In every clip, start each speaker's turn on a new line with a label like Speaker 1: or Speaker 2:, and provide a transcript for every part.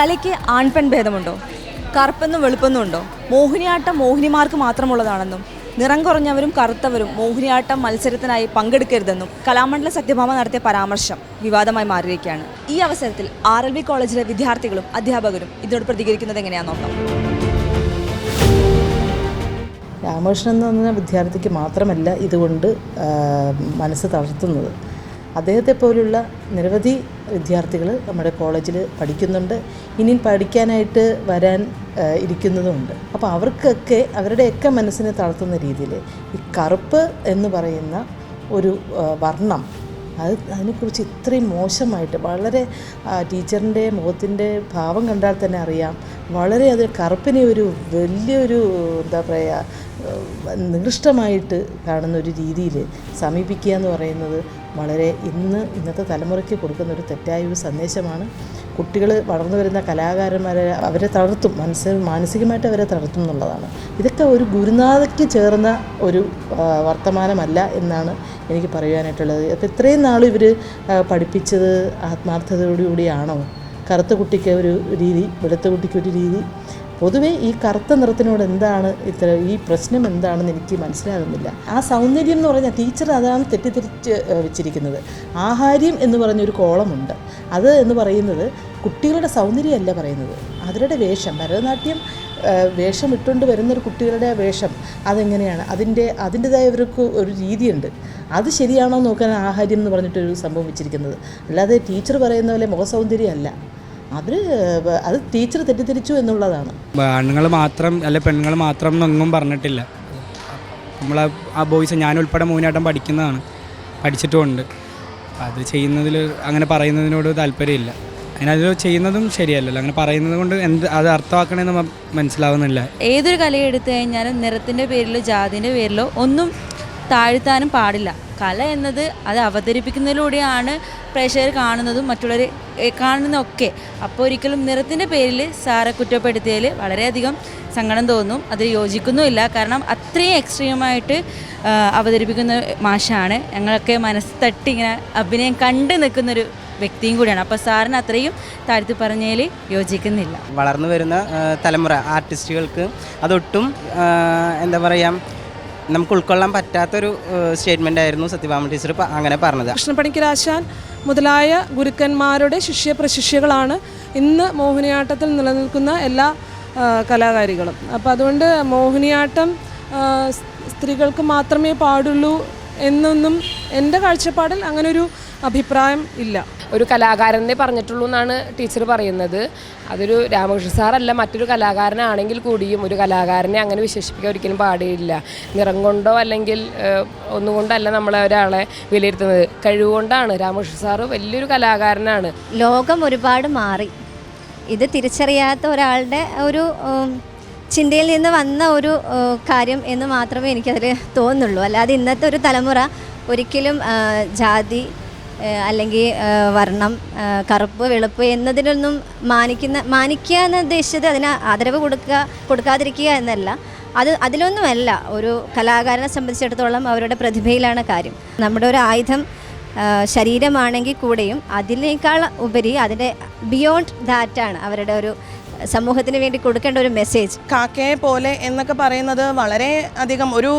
Speaker 1: കലയ്ക്ക് ആൺപെൺ ഭേദമുണ്ടോ? കറുപ്പെന്നും വെളുപ്പെന്നും ഉണ്ടോ? മോഹിനിയാട്ടം മോഹിനിമാർക്ക് മാത്രമുള്ളതാണെന്നും നിറം കുറഞ്ഞവരും കറുത്തവരും മോഹിനിയാട്ടം മത്സരത്തിനായി പങ്കെടുക്കരുതെന്നും കലാമണ്ഡല സത്യഭാമ നടത്തിയ പരാമർശം വിവാദമായി മാറിയിരിക്കുകയാണ്. ഈ അവസരത്തിൽ ആർ എൽ വി കോളേജിലെ വിദ്യാർത്ഥികളും അധ്യാപകരും ഇതിനോട് പ്രതികരിക്കുന്നത് എങ്ങനെയാണെന്ന് നോക്കാം.
Speaker 2: രാമകൃഷ്ണൻ എന്ന് പറഞ്ഞ വിദ്യാർത്ഥിക്ക് മാത്രമല്ല ഇതുകൊണ്ട് മനസ്സ് തളർത്തുന്നത്. അദ്ദേഹത്തെ പോലുള്ള നിരവധി വിദ്യാർത്ഥികൾ നമ്മുടെ കോളേജിൽ പഠിക്കുന്നുണ്ട്. ഇനിയും പഠിക്കാനായിട്ട് വരാൻ ഇരിക്കുന്നതുമുണ്ട്. അപ്പോൾ അവർക്കൊക്കെ അവരുടെയൊക്കെ മനസ്സിനെ തളർത്തുന്ന രീതിയിൽ ഈ കറുപ്പ് എന്ന് പറയുന്ന ഒരു വർണം അത് അതിനെക്കുറിച്ച് ഇത്രയും മോശമായിട്ട് വളരെ ടീച്ചറിന്റെ മുഖത്തിന്റെ ഭാവം കണ്ടാൽ തന്നെ അറിയാം. വളരെ അത് കറുപ്പിനെ ഒരു വലിയൊരു എന്താ പറയുക നികൃഷ്ടമായിട്ട് കാണുന്ന ഒരു രീതിയിൽ സമീപിക്കുക എന്ന് പറയുന്നത് വളരെ ഇന്ന് ഇന്നത്തെ തലമുറയ്ക്ക് കൊടുക്കുന്ന ഒരു തെറ്റായ ഒരു സന്ദേശമാണ്. കുട്ടികൾ വളർന്നു വരുന്ന കലാകാരന്മാരെ അവരെ തളർത്തും മനസ്സ് മാനസികമായിട്ട് അവരെ തളർത്തും എന്നുള്ളതാണ്. ഇതൊക്കെ ഒരു ഗുരുനാഥയ്ക്ക് ചേർന്ന ഒരു വർത്തമാനമല്ല എന്നാണ് എനിക്ക് പറയുവാനായിട്ടുള്ളത്. അപ്പോൾ ഇത്രയും നാൾ ഇവർ പഠിപ്പിച്ചത് ആത്മാർത്ഥതയോടുകൂടിയാണോ? കറുത്ത കുട്ടിക്ക് ഒരു രീതി വെളുത്ത കുട്ടിക്ക് ഒരു രീതി. പൊതുവേ ഈ കറുത്ത നിറത്തിനോട് എന്താണ് ഇത്ര ഈ പ്രശ്നം എന്താണെന്ന് എനിക്ക് മനസ്സിലാകുന്നില്ല. ആ സൗന്ദര്യം എന്ന് പറഞ്ഞാൽ ടീച്ചർ അതാണ് തെറ്റിദ്ധരിച്ച് വെച്ചിരിക്കുന്നത്. ആഹാര്യം എന്ന് പറഞ്ഞൊരു കോളമുണ്ട്. അത് എന്ന് പറയുന്നത് കുട്ടികളുടെ സൗന്ദര്യമല്ല പറയുന്നത്. അവരുടെ വേഷം ഭരതനാട്യം വേഷം ഇട്ടുകൊണ്ട് വരുന്നൊരു കുട്ടികളുടെ വേഷം അതെങ്ങനെയാണ്? അതിന്റെ അതിന്റെതായ അവർക്ക് ഒരു രീതിയുണ്ട്. അത് ശരിയാണോ നോക്കാൻ ആഹാര്യം എന്ന് പറഞ്ഞിട്ടൊരു സംഭവം വെച്ചിരിക്കുന്നത്. അല്ലാതെ ടീച്ചർ പറയുന്ന പോലെ മുഖസൗന്ദര്യമല്ല. അവർ അത് ടീച്ചർ തെറ്റിദ്ധരിച്ചു എന്നുള്ളതാണ്.
Speaker 3: ആണുങ്ങൾ മാത്രം അല്ല പെണ്ണുങ്ങൾ മാത്രം എന്നൊന്നും പറഞ്ഞിട്ടില്ല. നമ്മൾ ആ ബോയ്സ് ഞാൻ ഉൾപ്പെടെ മൂന്നാട്ടം പഠിക്കുന്നതാണ്. പഠിച്ചിട്ടുമുണ്ട്. അത് ചെയ്യുന്നതിൽ അങ്ങനെ പറയുന്നതിനോട് താല്പര്യമില്ല. അങ്ങനെ അത് ചെയ്യുന്നതും ശരിയല്ലല്ലോ. അങ്ങനെ പറയുന്നത് കൊണ്ട് എന്ത് അത് അർത്ഥമാക്കണമെന്ന് മനസ്സിലാവുന്നില്ല.
Speaker 4: ഏതൊരു കലയെടുത്തു എടുത്തു കഴിഞ്ഞാലും നിറത്തിന്റെ പേരിലോ ജാതിന്റെ പേരിലോ ഒന്നും താഴ്ത്താനും പാടില്ല. കല എന്നത് അത് അവതരിപ്പിക്കുന്നതിലൂടെയാണ് പ്രേക്ഷകർ കാണുന്നതും മറ്റുള്ളവർ കാണുന്നതൊക്കെ. അപ്പോൾ ഒരിക്കലും നിറത്തിന്റെ പേരിൽ സാറെ കുറ്റപ്പെടുത്തിയതിൽ വളരെയധികം സങ്കടം തോന്നും. അത് യോജിക്കുന്നുമില്ല. കാരണം അത്രയും എക്സ്ട്രീമായിട്ട് അവതരിപ്പിക്കുന്ന മാഷാണ്. ഞങ്ങളൊക്കെ മനസ്സ് തട്ടി ഇങ്ങനെ അഭിനയം കണ്ടു നിൽക്കുന്നൊരു വ്യക്തിയും കൂടിയാണ്. അപ്പോൾ സാറിന് അത്രയും താഴ്ത്തി പറഞ്ഞതിൽ യോജിക്കുന്നില്ല.
Speaker 5: വളർന്നു വരുന്ന തലമുറ ആർട്ടിസ്റ്റുകൾക്ക് അതൊട്ടും എന്താ പറയുക നമുക്ക് ഉൾക്കൊള്ളാൻ പറ്റാത്തൊരു സ്റ്റേറ്റ്മെന്റ് ആയിരുന്നു സത്യഭാമ ടീച്ചർ അങ്ങനെ പറഞ്ഞത്.
Speaker 6: കൃഷ്ണപ്പണിക്കരാശാൻ മുതലായ ഗുരുക്കന്മാരുടെ ശിഷ്യ പ്രശിഷ്യകളാണ് ഇന്ന് മോഹിനിയാട്ടത്തിൽ നിലനിൽക്കുന്ന എല്ലാ കലാകാരികളും. അപ്പോൾ അതുകൊണ്ട് മോഹിനിയാട്ടം സ്ത്രീകൾക്ക് മാത്രമേ പാടുള്ളൂ എന്നൊന്നും എന്റെ കാഴ്ചപ്പാടിൽ അങ്ങനൊരു അഭിപ്രായം ഇല്ല.
Speaker 7: ഒരു കലാകാരനെ പറഞ്ഞിട്ടുള്ളൂ എന്നാണ് ടീച്ചർ പറയുന്നത്. അതൊരു രാമകൃഷ്ണ സാറല്ല മറ്റൊരു കലാകാരനാണെങ്കിൽ കൂടിയും ഒരു കലാകാരനെ അങ്ങനെ വിശേഷിപ്പിക്കാൻ ഒരിക്കലും പാടില്ല. നിറം കൊണ്ടോ അല്ലെങ്കിൽ ഒന്നുകൊണ്ടല്ല നമ്മളെ ഒരാളെ വിലയിരുത്തുന്നത്. കഴിവുകൊണ്ടാണ് രാമകൃഷ്ണ സാറ് വലിയൊരു കലാകാരനാണ്.
Speaker 8: ലോകം ഒരുപാട് മാറി. ഇത് തിരിച്ചറിയാത്ത ഒരാളുടെ ഒരു ചിന്തയിൽ നിന്ന് വന്ന ഒരു കാര്യം എന്ന് മാത്രമേ എനിക്കതിൽ തോന്നുള്ളൂ അല്ലാതെ ഇന്നത്തെ ഒരു തലമുറ ഒരിക്കലും ജാതി അല്ലെങ്കിൽ വർണം കറുപ്പ് വെളുപ്പ് എന്നതിനൊന്നും മാനിക്കുന്ന മാനിക്കുക എന്ന് ഉദ്ദേശിച്ചത് അതിന് ആദരവ് കൊടുക്കുക കൊടുക്കാതിരിക്കുക എന്നല്ല. അത് അതിലൊന്നുമല്ല. ഒരു കലാകാരനെ സംബന്ധിച്ചിടത്തോളം അവരുടെ പ്രതിഭയിലാണ് കാര്യം. നമ്മുടെ ഒരു ആയുധം ശരീരമാണെങ്കിൽ കൂടെയും അതിനേക്കാൾ ഉപരി അതിന്റെ ബിയോണ്ട് ദാറ്റാണ് അവരുടെ ഒരു സമൂഹത്തിന് വേണ്ടി കൊടുക്കേണ്ട ഒരു മെസ്സേജ്
Speaker 9: കാക്കയെ പോലെ എന്നൊക്കെ പറയുന്നത് വളരെ അധികം ഒരു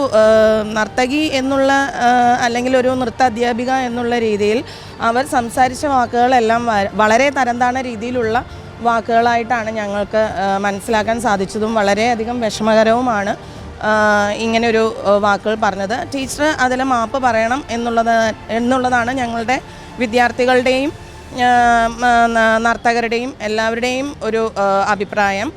Speaker 9: നർത്തകി എന്നുള്ള അല്ലെങ്കിൽ ഒരു നൃത്ത അധ്യാപിക എന്നുള്ള രീതിയിൽ അവർ സംസാരിച്ച വാക്കുകളെല്ലാം വളരെ തരംതാണ രീതിയിലുള്ള വാക്കുകളായിട്ടാണ് ഞങ്ങൾക്ക് മനസ്സിലാക്കാൻ സാധിച്ചതും വളരെയധികം വിഷമകരവുമാണ് ഇങ്ങനെയൊരു വാക്കുകൾ പറഞ്ഞത്. ടീച്ചർ അതിൽ മാപ്പ് പറയണം എന്നുള്ളത് എന്നുള്ളതാണ് ഞങ്ങളുടെ വിദ്യാർത്ഥികളുടെയും നർത്തകരുടെയും എല്ലാവരുടെയും ഒരു അഭിപ്രായം.